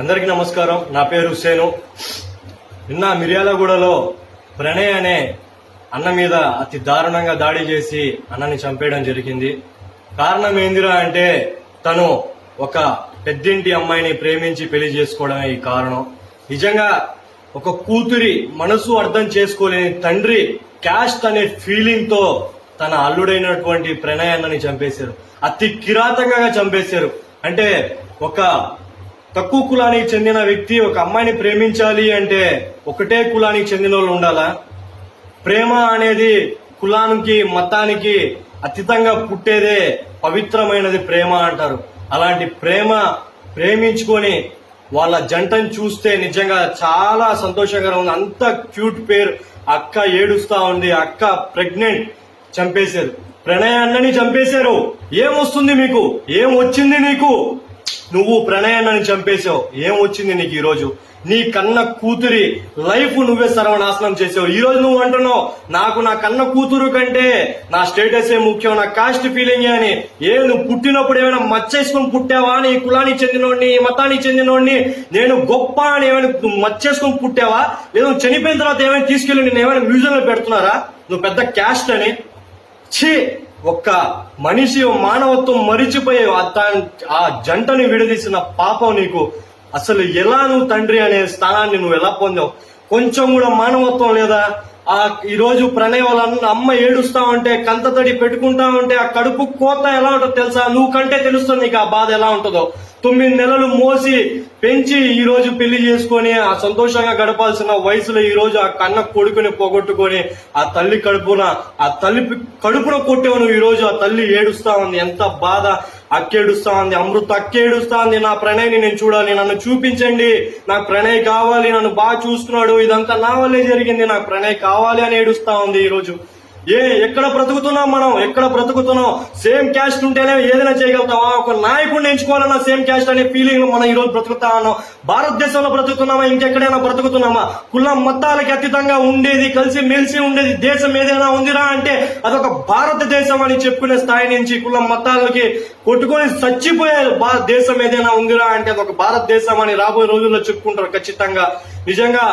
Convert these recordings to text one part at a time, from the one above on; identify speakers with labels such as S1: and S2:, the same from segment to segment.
S1: అందరికీ నమస్కారం. నా పేరు హుసేను నిన్న మిర్యాలగూడలో ప్రణయ్ అనే అన్న మీద అతి దారుణంగా దాడి చేసి అన్నని చంపేయడం జరిగింది. కారణం ఏందిరా అంటే తను ఒక పెద్దింటి అమ్మాయిని ప్రేమించి పెళ్ళి చేసుకోవడమే ఈ కారణం. నిజంగా ఒక కూతురి మనసు అర్థం చేసుకోలేని తండ్రి క్యాస్ట్ అనే ఫీలింగ్తో తన అల్లుడైనటువంటి ప్రణయ్ అన్నని చంపేశారు. అతి కిరాతకంగా చంపేశారు. అంటే ఒక తక్కువ కులానికి చెందిన వ్యక్తి ఒక అమ్మాయిని ప్రేమించాలి అంటే ఒకటే కులానికి చెందిన వాళ్ళు ఉండాలా? ప్రేమ అనేది కులానికి మతానికి అతీతంగా పుట్టేదే పవిత్రమైనది ప్రేమ అంటారు. అలాంటి ప్రేమ ప్రేమించుకొని వాళ్ళ జంటను చూస్తే నిజంగా చాలా సంతోషకరంగా ఉంది అంత క్యూట్ పేరు. అక్క ఏడుస్తా ఉంది. అక్క ప్రెగ్నెంట్ చంపేశారు. ప్రణయాన్ని చంపేశారు. ఏమొస్తుంది మీకు? ఏం వచ్చింది నీకు నువ్వు ప్రణయాన్ని చంపేశావు. ఏమొచ్చింది నీకు ఈ రోజు నీ కన్న కూతురి లైఫ్ నువ్వే సర్వనాశనం చేసావు ఈ రోజు నువ్వు అంటున్నావు నాకు నా కన్న కూతురు కంటే నా స్టేటస్ ఏ ముఖ్యం నా కాస్ట్ ఫీలింగ్ అని. ఏ నువ్వు పుట్టినప్పుడు ఏమైనా మచ్చేసుకొని పుట్టావా? నీ కులానికి చెందినోడిని ఈ మతానికి చెందినోడిని. నేను గొప్ప అని ఏమైనా నువ్వు మచ్చేసుకొని పుట్టావా? లేదా నువ్వు చనిపోయిన తర్వాత ఏమైనా తీసుకెళ్ళి నేను ఏమైనా మ్యూజియంలో పెడుతున్నారా? నువ్వు పెద్ద క్యాస్ట్ అని. ఛీ! ఒక్క మనిషి మానవత్వం మరిచిపోయి ఆ ఆ జంటని విడదీసిన పాపం నీకు. అసలు ఎలా నువ్వు తండ్రి అనే స్థానాన్ని నువ్వు ఎలా పొందావు? కొంచెం కూడా మానవత్వం లేదా? ఆ ఈరోజు ప్రణయ్ వాళ్ళ అమ్మ ఏడుస్తా ఉంటే కంత తడి పెట్టుకుంటా ఉంటే ఆ కడుపు కోత ఎలా ఉంటుందో తెలుసా? నువ్వు కంటే తెలుస్తుంది నీకు ఆ బాధ ఎలా ఉంటుందో. తొమ్మిది నెలలు మోసి పెంచి ఈ రోజు పెళ్ళి చేసుకొని ఆ సంతోషంగా గడపాల్సిన వయసులో ఈ రోజు ఆ కన్న కొడుకుని పోగొట్టుకొని ఆ తల్లి కడుపున ఆ తల్లి కడుపున కొట్టేవు నువ్వు ఈ రోజు ఆ తల్లి ఏడుస్తా ఉంది. ఎంత బాధ. అక్కేడుస్తా ఉంది అమృత అక్కేడుస్తా ఉంది నా ప్రణయ్ని నేను చూడాలి నన్ను చూపించండి నాకు ప్రణయ్ కావాలి నన్ను బాగా చూసుకున్నాడు ఇదంతా నా వల్లే జరిగింది నాకు ప్రణయ్ కావాలి అని ఏడుస్తా ఉంది ఈరోజు. ఏ ఎక్కడ బ్రతుకుతున్నాం మనం? ఎక్కడ బ్రతుకుతున్నాం? సేమ్ క్యాస్ట్ ఉంటేనే ఏదైనా చేయగలుగుతామా? ఒక నాయకుడిని ఎంచుకోవాలన్న సేమ్ క్యాస్ట్ అనే ఫీలింగ్ మనం ఈ రోజు బ్రతుకుతా ఉన్నాం. భారతదేశంలో బ్రతుకుతున్నామా? ఇంకెక్కడైనా బ్రతుకుతున్నామా? కుల మతాలకి అతీతంగా ఉండేది కలిసి మెలిసి ఉండేది దేశం ఏదైనా ఉందిరా అంటే అదొక భారతదేశం అని చెప్పుకునే స్థాయి నుంచి కుల మతాలకి కొట్టుకొని చచ్చిపోయే దేశం ఏదైనా ఉందిరా అంటే అదొక భారతదేశం అని రాబోయే రోజుల్లో చెప్పుకుంటారు ఖచ్చితంగా. నిజంగా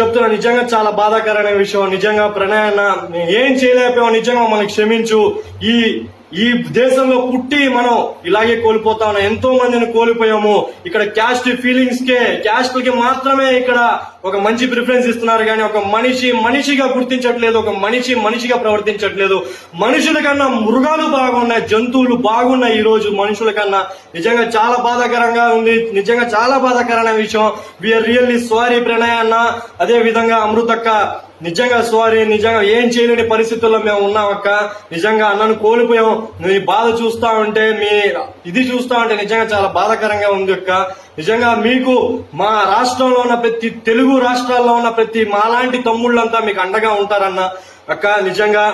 S1: చెప్తున్నా నిజంగా చాలా బాధాకరమైన విషయం. నిజంగా ప్రణయాన్న ఏం చేయలేకపోయావు నిజంగా మనకి క్షమించు. ఈ ఈ దేశంలో పుట్టి మనం ఇలాగే కోల్పోతా ఉన్నాం. ఎంతో మందిని కోల్పోయాము. ఇక్కడ క్యాస్ట్ ఫీలింగ్స్ కే క్యాస్ట్కి మాత్రమే ఇక్కడ ఒక మంచి ప్రిఫరెన్స్ ఇస్తున్నారు కానీ ఒక మనిషి మనిషిగా గుర్తించట్లేదు ఒక మనిషి మనిషిగా ప్రవర్తించట్లేదు. మనుషుల కన్నా మృగాలు బాగున్నాయి జంతువులు బాగున్నాయి ఈ రోజు మనుషుల కన్నా. నిజంగా చాలా బాధాకరంగా ఉంది. నిజంగా చాలా బాధాకరమైన విషయం. విఆర్ రియల్లీ సారీ ప్రణయ్ అన్న. అదే విధంగా అమృతక్క నిజంగా సారీ నిజంగా ఏం చేయలేని పరిస్థితుల్లో మేము ఉన్నాం అక్క నిజంగా అన్నను కోల్పోయాం మీ బాధ చూస్తా ఉంటే మీ ఇది చూస్తా ఉంటే నిజంగా చాలా బాధాకరంగా ఉంది అక్క. నిజంగా మీకు మా రాష్ట్రంలో ఉన్న ప్రతి తెలుగు రాష్ట్రాల్లో ఉన్న ప్రతి మాలాంటి తమ్ముళ్ళంతా మీకు అండగా ఉంటారన్న. అక్క నిజంగా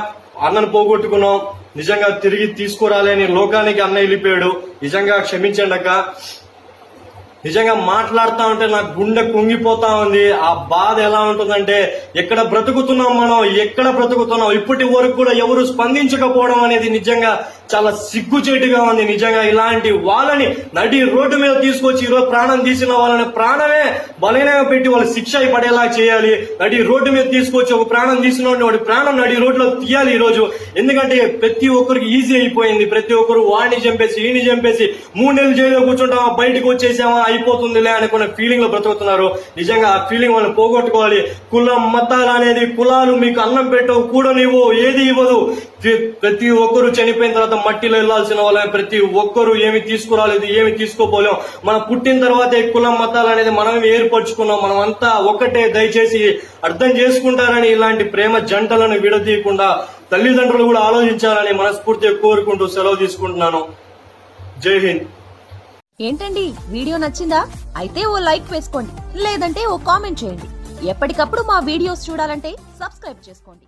S1: అన్నను పోగొట్టుకున్నాం. నిజంగా తిరిగి తీసుకురాలేని లోకానికి అన్న వెళ్ళిపోయాడు. నిజంగా క్షమించండి అక్క. నిజంగా మాట్లాడుతూ ఉంటే నా గుండె కుంగిపోతా ఉంది. ఆ బాధ ఎలా ఉంటుందంటే ఎక్కడ బ్రతుకుతున్నాం మనం ఎక్కడ బ్రతుకుతున్నాం ఇప్పటి వరకు కూడా ఎవరు స్పందించకపోవడం అనేది నిజంగా చాలా సిగ్గుచేటుగా ఉంది నిజంగా ఇలాంటి వాళ్ళని నడి రోడ్డు మీద తీసుకొచ్చి ఈరోజు ప్రాణం తీసిన వాళ్ళని ప్రాణమే బలహీనంగా పెట్టి వాళ్ళు శిక్ష పడేలా చేయాలి. నడి రోడ్డు మీద తీసుకొచ్చి ఒక ప్రాణం తీసిన వాడి ప్రాణం నడి రోడ్లో తీయాలి ఈరోజు. ఎందుకంటే ప్రతి ఒక్కరికి ఈజీ అయిపోయింది. ప్రతి ఒక్కరు వాడిని చంపేసి ఈని చంపేసి మూడు నెలలు జైల్లో కూర్చుంటామా బయటకు వచ్చేసామా అయిపోతుందిలే అనుకున్న ఫీలింగ్లో బ్రతుకుతున్నారు. నిజంగా ఆ ఫీలింగ్ వాళ్ళని పోగొట్టుకోవాలి. కులం మతాలు అనేది కులాలు మీకు అన్నం పెట్టవు కూడనివ్వు ఏది ఇవ్వదు. ప్రతి ఒక్కరు చనిపోయిన తర్వాత మట్టిలో వెళ్ళాల్సిన వాళ్ళని ప్రతి ఒక్కరు ఏమి తీసుకురాలేదు ఏమి తీసుకోపోలేం. మనం పుట్టిన తర్వాత కులం మతాలు అనేది మనం ఏర్పరచుకున్నాం. మనం అంతా ఒకటే దయచేసి అర్థం చేసుకుంటారని ఇలాంటి ప్రేమ జంటలను విడదీయకుండా తల్లిదండ్రులు కూడా ఆలోచించాలని మనస్ఫూర్తిగా కోరుకుంటూ సెలవు తీసుకుంటున్నాను. జై హింద్.
S2: ఏంటండి? వీడియో నచ్చిందా? అయితే ఓ లైక్ వేసుకోండి. లేదంటే ఓ కామెంట్ చేయండి. ఎప్పటికప్పుడు మా వీడియోస్ చూడాలంటే సబ్స్క్రైబ్ చేసుకోండి.